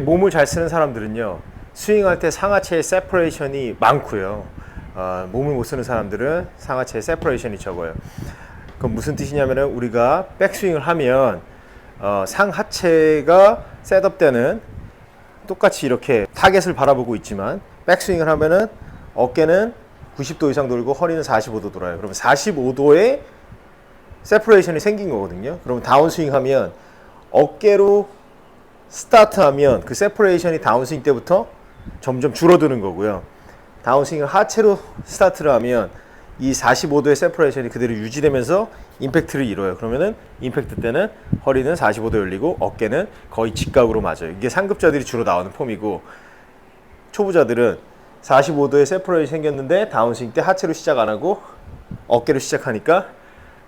몸을 잘 쓰는 사람들은요 스윙할 때 상하체의 세퍼레이션이 많고요 어, 몸을 못 쓰는 사람들은 상하체의 세퍼레이션이 적어요 그럼 무슨 뜻이냐면은 우리가 백스윙을 하면 어, 상하체가 셋업되는 똑같이 이렇게 타겟을 바라보고 있지만 백스윙을 하면은 어깨는 90도 이상 돌고 허리는 45도 돌아요. 그러면 45도의 세퍼레이션이 생긴 거거든요. 그러면 다운스윙 하면 어깨로 스타트 하면 그 세퍼레이션이 다운스윙 때부터 점점 줄어드는 거고요. 다운스윙을 하체로 스타트를 하면 이 45도의 세퍼레이션이 그대로 유지되면서 임팩트를 이뤄요. 그러면은 임팩트 때는 허리는 45도 열리고 어깨는 거의 직각으로 맞아요. 이게 상급자들이 주로 나오는 폼이고 초보자들은 45도의 세퍼레이션이 생겼는데 다운스윙 때 하체로 시작 안 하고 어깨로 시작하니까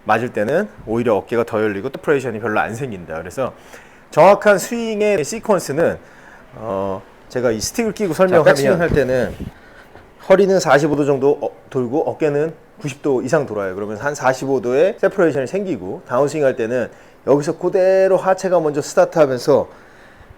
맞을 때는 오히려 어깨가 더 열리고 세퍼레이션이 별로 안 생긴다. 그래서 정확한 스윙의 시퀀스는 어 제가 이 스틱을 끼고 설명하면 할 때는 허리는 45도 정도 어- 돌고 어깨는 90도 이상 돌아요. 그러면 한 45도의 세퍼레이션이 생기고 다운스윙 할 때는 여기서 그대로 하체가 먼저 스타트하면서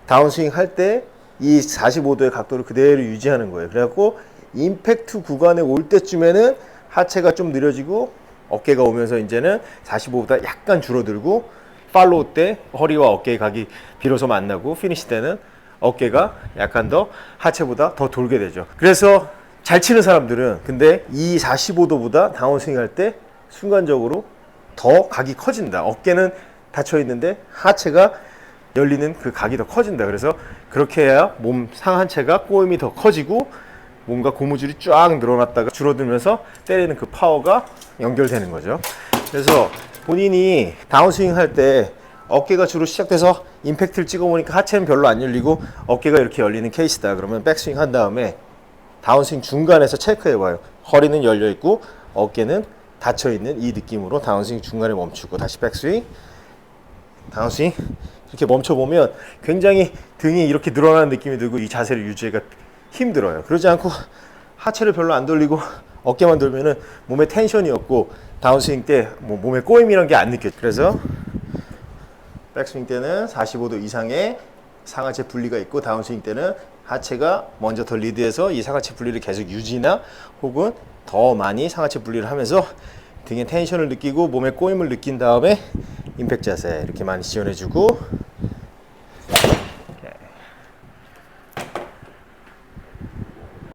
다운스윙 할 때 이 45도의 각도를 그대로 유지하는 거예요. 그래갖고 임팩트 구간에 올 때쯤에는 하체가 좀 느려지고 어깨가 오면서 이제는 45보다 약간 줄어들고 팔로우 때 허리와 어깨의 각이 비로소 만나고 피니시 때는 어깨가 약간 더 하체보다 더 돌게 되죠. 그래서 잘 치는 사람들은 근데 이 45도보다 다운스윙 할 때 순간적으로 더 각이 커진다. 어깨는 닫혀 있는데 하체가 열리는 그 각이 더 커진다. 그래서 그렇게 해야 몸 상한체가 꼬임이 더 커지고 뭔가 고무줄이 쫙 늘어났다가 줄어들면서 때리는 그 파워가 연결되는 거죠. 그래서 본인이 다운스윙 할 때 어깨가 주로 시작돼서 임팩트를 찍어보니까 하체는 별로 안 열리고 어깨가 이렇게 열리는 케이스다. 그러면 백스윙 한 다음에 다운스윙 중간에서 체크해 봐요. 허리는 열려 있고 어깨는 닫혀 있는 이 느낌으로 다운스윙 중간에 멈추고 다시 백스윙 다운스윙 이렇게 멈춰 보면 굉장히 등이 이렇게 늘어나는 느낌이 들고 이 자세를 유지가 힘들어요. 그러지 않고 하체를 별로 안 돌리고 어깨만 돌면은 몸에 텐션이 없고 다운스윙 때 뭐 몸에 꼬임이란 게안 느껴져. 그래서 백스윙 때는 45도 이상의 상하체 분리가 있고 다운스윙 때는 하체가 먼저 더 리드해서 이 상하체 분리를 계속 유지나 혹은 더 많이 상하체 분리를 하면서 등에 텐션을 느끼고 몸에 꼬임을 느낀 다음에 임팩트 자세 이렇게 많이 지원해주고